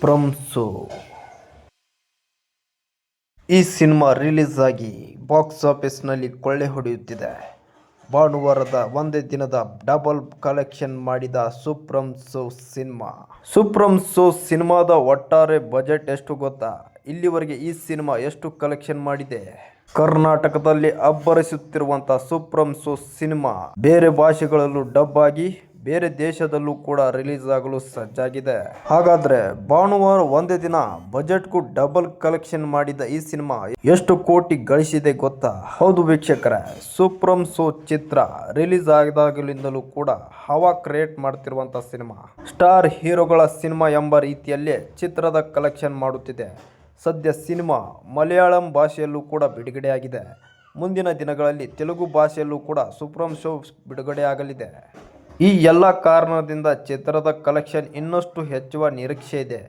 ಸುಪ್ರಂಸು ಈ cinema release ಆಗಿ box ಆಫೀಸ್ನಲ್ಲಿ ಕೊಳ್ಳೆ ಹೊಡೆಯುತ್ತಿದೆ. ಭಾನುವಾರದ ಒಂದೇ ದಿನದ ಡಬಲ್ ಕಲೆಕ್ಷನ್ ಮಾಡಿದ ಸುಪ್ರಂಸು ಸಿನಿಮಾ. ಸುಪ್ರಂಸು ಸಿನಿಮಾದ ಒಟ್ಟಾರೆ ಬಜೆಟ್ ಎಷ್ಟು ಗೊತ್ತಾ? ಇಲ್ಲಿವರೆಗೆ ಈ ಸಿನಿಮಾ ಎಷ್ಟು ಕಲೆಕ್ಷನ್ ಮಾಡಿದೆ? ಕರ್ನಾಟಕದಲ್ಲಿ ಅಬ್ಬರಿಸುತ್ತಿರುವಂಥ ಸುಪ್ರಂಸು ಸಿನಿಮಾ ಬೇರೆ ಭಾಷೆಗಳಲ್ಲೂ ಡಬ್ ಆಗಿ ಬೇರೆ ದೇಶದಲ್ಲೂ ಕೂಡ ರಿಲೀಸ್ ಆಗಲು ಸಜ್ಜಾಗಿದೆ. ಹಾಗಾದ್ರೆ ಭಾನುವಾರ ಒಂದೇ ದಿನ ಬಜೆಟ್ಗೂ ಡಬಲ್ ಕಲೆಕ್ಷನ್ ಮಾಡಿದ ಈ ಸಿನಿಮಾ ಎಷ್ಟು ಕೋಟಿ ಗಳಿಸಿದೆ ಗೊತ್ತಾ? ಹೌದು ವೀಕ್ಷಕರ ಸುಪ್ರಂ ಸೋ ಚಿತ್ರ ರಿಲೀಸ್ ಆದಾಗಲಿಂದಲೂ ಕೂಡ ಹವಾ ಕ್ರಿಯೇಟ್ ಮಾಡ್ತಿರುವಂತ ಸಿನಿಮಾ. ಸ್ಟಾರ್ ಹೀರೋಗಳ ಸಿನಿಮಾ ಎಂಬ ರೀತಿಯಲ್ಲೇ ಚಿತ್ರದ ಕಲೆಕ್ಷನ್ ಮಾಡುತ್ತಿದೆ. ಸದ್ಯ ಸಿನಿಮಾ ಮಲಯಾಳಂ ಭಾಷೆಯಲ್ಲೂ ಕೂಡ ಬಿಡುಗಡೆಯಾಗಿದೆ. ಮುಂದಿನ ದಿನಗಳಲ್ಲಿ ತೆಲುಗು ಭಾಷೆಯಲ್ಲೂ ಕೂಡ ಸುಪ್ರಮ್ ಶೋ ಬಿಡುಗಡೆಯಾಗಲಿದೆ. ಈ ಎಲ್ಲ ಕಾರಣದಿಂದ ಚಿತ್ರದ ಕಲೆಕ್ಷನ್ ಇನ್ನಷ್ಟು ಹೆಚ್ಚುವ ನಿರೀಕ್ಷೆ ಇದೆ.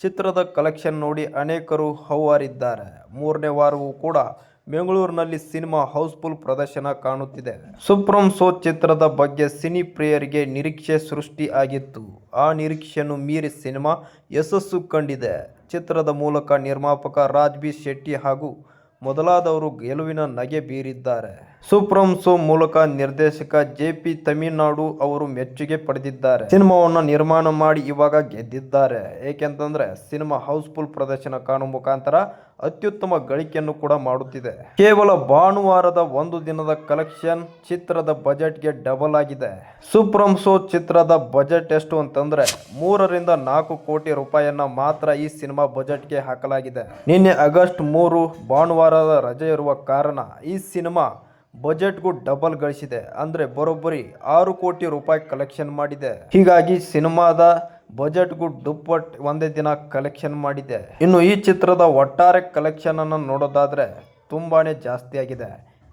ಚಿತ್ರದ ಕಲೆಕ್ಷನ್ ನೋಡಿ ಅನೇಕರು ಹೌವಾರಿದ್ದಾರೆ ಮೂರನೇ ವಾರವೂ ಕೂಡ ಬೆಂಗಳೂರಿನಲ್ಲಿ ಸಿನಿಮಾ ಹೌಸ್ಫುಲ್ ಪ್ರದರ್ಶನ ಕಾಣುತ್ತಿದೆ. ಸುಪ್ರಂ ಸೋ ಚಿತ್ರದ ಬಗ್ಗೆ ಸಿನಿ ಪ್ರಿಯರಿಗೆ ನಿರೀಕ್ಷೆ ಸೃಷ್ಟಿ ಆಗಿತ್ತು. ಆ ನಿರೀಕ್ಷೆಯನ್ನು ಮೀರಿ ಸಿನಿಮಾ ಯಶಸ್ಸು ಕಂಡಿದೆ. ಚಿತ್ರದ ಮೂಲಕ ನಿರ್ಮಾಪಕ ರಾಜ್ ಬಿ ಶೆಟ್ಟಿ ಹಾಗೂ ಮೊದಲಾದವರು ಗೆಲುವಿನ ನಗೆ ಬೀರಿದ್ದಾರೆ. ಸುಪ್ರಮ್ ಸೋ ಮೂಲಕ ನಿರ್ದೇಶಕ ಜೆ ಪಿ ತಮಿಳ್ನಾಡು ಅವರು ಮೆಚ್ಚುಗೆ ಪಡೆದಿದ್ದಾರೆ. ಸಿನಿಮಾವನ್ನು ನಿರ್ಮಾಣ ಮಾಡಿ ಇವಾಗ ಗೆದ್ದಿದ್ದಾರೆ. ಏಕೆಂತಂದ್ರೆ ಸಿನಿಮಾ ಹೌಸ್ಫುಲ್ ಪ್ರದರ್ಶನ ಕಾಣುವ ಮುಖಾಂತರ ಅತ್ಯುತ್ತಮ ಗಳಿಕೆಯನ್ನು ಕೂಡ ಮಾಡುತ್ತಿದೆ. ಕೇವಲ ಭಾನುವಾರದ ಒಂದು ದಿನದ ಕಲೆಕ್ಷನ್ ಚಿತ್ರದ ಬಜೆಟ್ಗೆ ಡಬಲ್ ಆಗಿದೆ. ಸುಪ್ರಮ್ ಸೋ ಚಿತ್ರದ ಬಜೆಟ್ ಎಷ್ಟು ಅಂತಂದ್ರೆ ಮೂರರಿಂದ ನಾಲ್ಕು ಕೋಟಿ ರೂಪಾಯಿಯನ್ನ ಮಾತ್ರ ಈ ಸಿನಿಮಾ ಬಜೆಟ್ಗೆ ಹಾಕಲಾಗಿದೆ. ನಿನ್ನೆ ಆಗಸ್ಟ್ ಮೂರು ಭಾನುವಾರದ ರಜೆ ಇರುವ ಕಾರಣ ಈ ಸಿನಿಮಾ ಬಜೆಟ್ಗೂ ಡಬಲ್ ಗಳಿಸಿದೆ. ಅಂದರೆ ಬರೋಬ್ಬರಿ ಆರು ಕೋಟಿ ರೂಪಾಯಿ ಕಲೆಕ್ಷನ್ ಮಾಡಿದೆ. ಹೀಗಾಗಿ ಸಿನಿಮಾದ ಬಜೆಟ್ಗೂ ಡುಪ್ಪಟ್ ಒಂದೇ ದಿನ ಕಲೆಕ್ಷನ್ ಮಾಡಿದೆ. ಇನ್ನು ಈ ಚಿತ್ರದ ಒಟ್ಟಾರೆ ಕಲೆಕ್ಷನನ್ನು ನೋಡೋದಾದ್ರೆ ತುಂಬಾನೇ ಜಾಸ್ತಿ ಆಗಿದೆ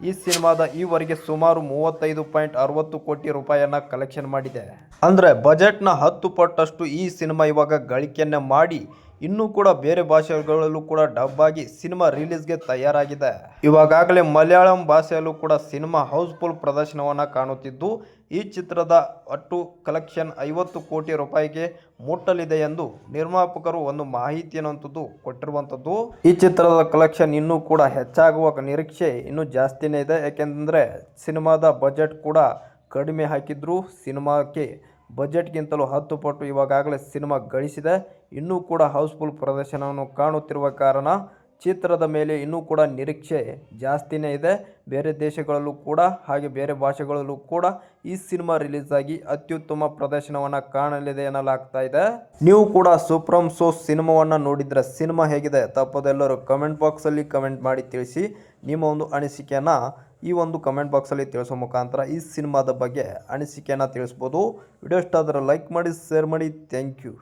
ಈ ಸಿನಿಮಾದ ಈವರೆಗೆ ಸುಮಾರು ಮೂವತ್ತೈದು ಪಾಯಿಂಟ್ ಅರವತ್ತು ಕೋಟಿ ರೂಪಾಯಿಯನ್ನು ಕಲೆಕ್ಷನ್ ಮಾಡಿದೆ. ಅಂದ್ರೆ ಬಜೆಟ್ನ ಹತ್ತು ಪಟ್ಟಷ್ಟು ಈ ಸಿನಿಮಾ ಇವಾಗ ಗಳಿಕೆಯನ್ನೇ ಮಾಡಿ, ಇನ್ನೂ ಕೂಡ ಬೇರೆ ಭಾಷೆಗಳಲ್ಲೂ ಕೂಡ ಡಬ್ ಆಗಿ ಸಿನಿಮಾ ರಿಲೀಸ್ಗೆ ತಯಾರಾಗಿದೆ. ಇವಾಗಾಗಲೇ ಮಲಯಾಳಂ ಭಾಷೆಯಲ್ಲೂ ಕೂಡ ಸಿನಿಮಾ ಹೌಸ್ಫುಲ್ ಪ್ರದರ್ಶನವನ್ನು ಕಾಣುತ್ತಿದ್ದು, ಈ ಚಿತ್ರದ ಒಟ್ಟು ಕಲೆಕ್ಷನ್ ಐವತ್ತು ಕೋಟಿ ರೂಪಾಯಿಗೆ ಮುಟ್ಟಲಿದೆ ಎಂದು ನಿರ್ಮಾಪಕರು ಒಂದು ಮಾಹಿತಿಯನ್ನುವಂಥದ್ದು ಕೊಟ್ಟಿರುವಂಥದ್ದು. ಈ ಚಿತ್ರದ ಕಲೆಕ್ಷನ್ ಇನ್ನೂ ಕೂಡ ಹೆಚ್ಚಾಗುವ ನಿರೀಕ್ಷೆ ಇನ್ನೂ ಜಾಸ್ತಿನೇ ಇದೆ ಯಾಕೆಂದರೆ ಸಿನಿಮಾದ ಬಜೆಟ್ ಕೂಡ ಕಡಿಮೆ ಹಾಕಿದ್ರು ಸಿನಿಮಾಕ್ಕೆ ಬಜೆಟ್ಗಿಂತಲೂ ಹತ್ತು ಪಟ್ಟು ಇವಾಗಲೇ ಸಿನಿಮಾ ಗಳಿಸಿದೆ. ಇನ್ನೂ ಕೂಡ ಹೌಸ್ಫುಲ್ ಪ್ರದರ್ಶನವನ್ನು ಕಾಣುತ್ತಿರುವ ಕಾರಣ ಚಿತ್ರದ ಮೇಲೆ ಇನ್ನೂ ಕೂಡ ನಿರೀಕ್ಷೆ ಜಾಸ್ತಿನೇ ಇದೆ. ಬೇರೆ ದೇಶಗಳಲ್ಲೂ ಕೂಡ ಹಾಗೆ ಬೇರೆ ಭಾಷೆಗಳಲ್ಲೂ ಕೂಡ ಈ ಸಿನಿಮಾ ರಿಲೀಸ್ ಆಗಿ ಅತ್ಯುತ್ತಮ ಪ್ರದರ್ಶನವನ್ನು ಕಾಣಲಿದೆ ಎನ್ನಲಾಗ್ತಾ ಇದೆ. ನೀವು ಕೂಡ ಸೂಪ್ರಮ್ ಸೋ ಸಿನಿಮಾವನ್ನು ನೋಡಿದರೆ ಸಿನಿಮಾ ಹೇಗಿದೆ ತಪ್ಪದೆಲ್ಲರೂ ಕಮೆಂಟ್ ಬಾಕ್ಸಲ್ಲಿ ಕಮೆಂಟ್ ಮಾಡಿ ತಿಳಿಸಿ. ನಿಮ್ಮ ಒಂದು ಅನಿಸಿಕೆಯನ್ನು ಈ ಒಂದು ಕಮೆಂಟ್ ಬಾಕ್ಸಲ್ಲಿ ತಿಳಿಸೋ ಮುಖಾಂತರ ಈ ಸಿನಿಮಾದ ಬಗ್ಗೆ ಅನಿಸಿಕೆಯನ್ನು ತಿಳಿಸ್ಬೋದು. ವಿಡಿಯೋ ಇಷ್ಟ ಆದರೆ ಲೈಕ್ ಮಾಡಿ ಶೇರ್ ಮಾಡಿ. Thank you